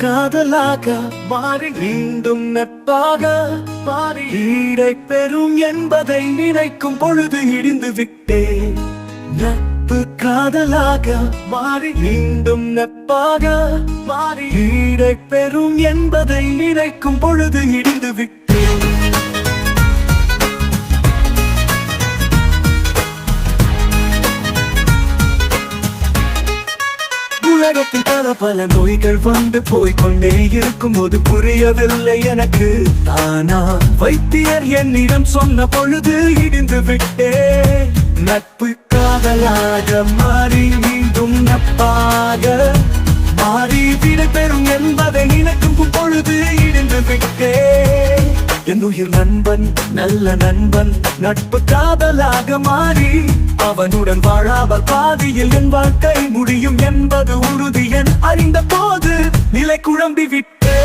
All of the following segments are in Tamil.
காதலாக மாறி மீண்டும் நட்பாக மாறி ஈடை பெறும் என்பதை நினைக்கும் பொழுது இடிந்து விட்டேன். நட்பு காதலாக மாறி மீண்டும் நட்பாக மாறி ஈடை பெறும் என்பதை நினைக்கும் பொழுது இடிந்து விட்டேன். உலகத்தில் பல பல நோய்கள் வந்து போய்க்கொண்டே இருக்கும் போது புரியவில்லை எனக்கு. ஆனா வைத்தியர் என்னிடம் சொன்ன பொழுது இடிந்து விட்டே நட்பு காதலாக மாறி மீண்டும் நட்பாக என் உயிர் நண்பன் நல்ல நண்பன். நட்பு காதலாக மாறி அவனுடன் வாழாவ பாதியில் என் வாழ்க்கை முடியும் என்பது உறுதி என் அறிந்த போது நிலை குழம்பி விட்டே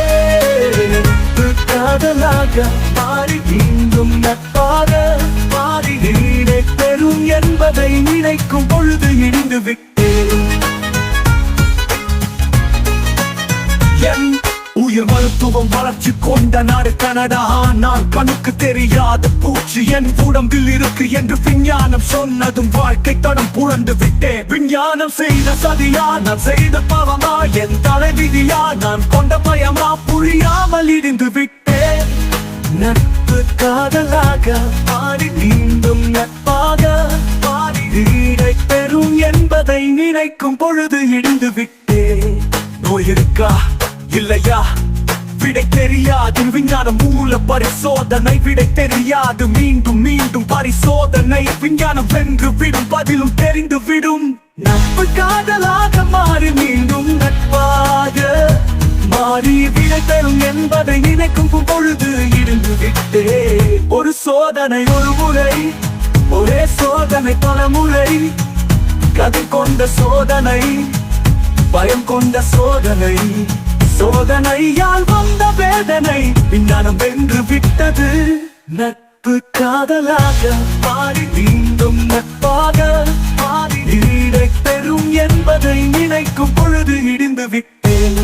நட்பு காதலாக மாறி மீண்டும் நட்பாக மாறி நீடை பெறும் என்பதை நினைக்கும் பொழுது இடிந்து விட்டு மருத்துவம் வளர்ச்சி கொண்ட நாடு கனடா. ஆனால் கணக்கு தெரியாத பூச்சி என் உடம்பில் இருக்கு என்று விஞ்ஞானம் சொன்னதும் வாழ்க்கை தடம் புரண்டு விட்டேன் விஞ்ஞானம் செய்த சதியா நான் செய்த பாவமா? என் தலைவிதியா நான் கொண்ட பயமா? புரியாமல் இடிந்து விட்டேன் நட்பு காதலாக பாடி மீண்டும் நட்பாக பாடி வீடை பெறும் என்பதை நினைக்கும் பொழுது இடிந்து விட்டேன் நோய் இருக்கா? இல்லையா? விடை தெரியாது. விஞ்ஞான மூல பரிசோதனை விடை தெரியாது. மீண்டும் மீண்டும் பரிசோதனை விஞ்ஞானம் வென்று விடும் பதிலும் தெரிந்து விடும். நட்பு காதலாக மாறி மீண்டும் நட்பாக மாறி விடைத்தரும் என்பதை நினைக்கும் பொழுது இருந்து விட்டே. ஒரு சோதனை ஒரு முறை ஒரே சோதனை பல முறை. கதை கொண்ட சோதனை பயம் கொண்ட சோதனை. சோதனையால் வந்த வேதனை விஞ்ஞானம் வென்று விட்டது. நட்பு காதலாக பாடி மீண்டும் நட்பாக பாடி ஈடை பெறும் என்பதை நினைக்கும் பொழுது இடிந்து விட்டேன்.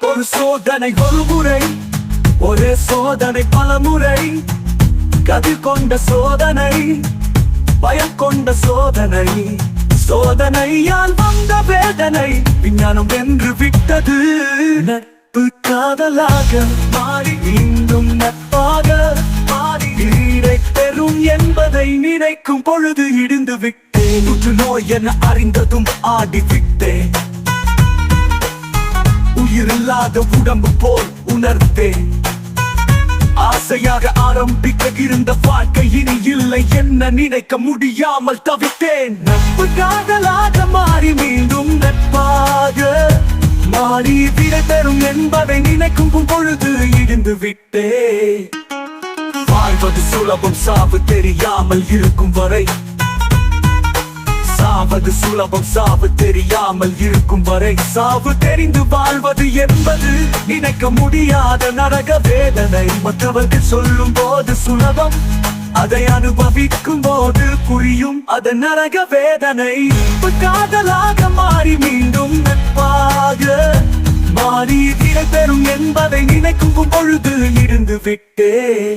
ஒரு சோதனை ஒரு முறை ஒரு சோதனை பல முறை. கதிர் கொண்ட சோதனை பயம் கொண்ட சோதனை. சோதனையால் வந்த வேதனை விஞ்ஞானம் வென்று விட்டது. நட்பு காதலாக மாறி மீண்டும் நட்பாக மாறி வீடை பெறும் என்பதை நினைக்கும் பொழுது இடிந்து விட்டேன். உற்று நோய் என அறிந்ததும் ஆடி விட்டேன். உயிரில்லாத உடம்பு போல் உணர்த்தேன் ஆசையாக ஆரம்பிக்க இருந்த வாழ்க்கை இனி இல்லை என்ன நினைக்க முடியாமல் தவித்தேன். நட்பு காதலாக மாறி மீண்டும் நட்பாக மாறி விட தரும் என்பதை நினைக்கும் பொழுது இடிந்து விட்டே. வாழ்வது சுலபம் சாவு தெரியாமல் இருக்கும் வரை சாவது சுலபம் சாவு தெரியாமல் இருக்கும் வரை சாவு தெரிந்து வாழ்வது என்பது நினைக்க முடியாத நரக வேதனை. மற்றவர்கள் சொல்லும் போது சுலபம் அதை அனுபவிக்கும் போது புரியும் அது நரக வேதனை. காதலாக மாறி மீண்டும் நட்பாக மாறி திரை பெறும் என்பதை நினைக்கும் பொழுது இருந்து விட்டே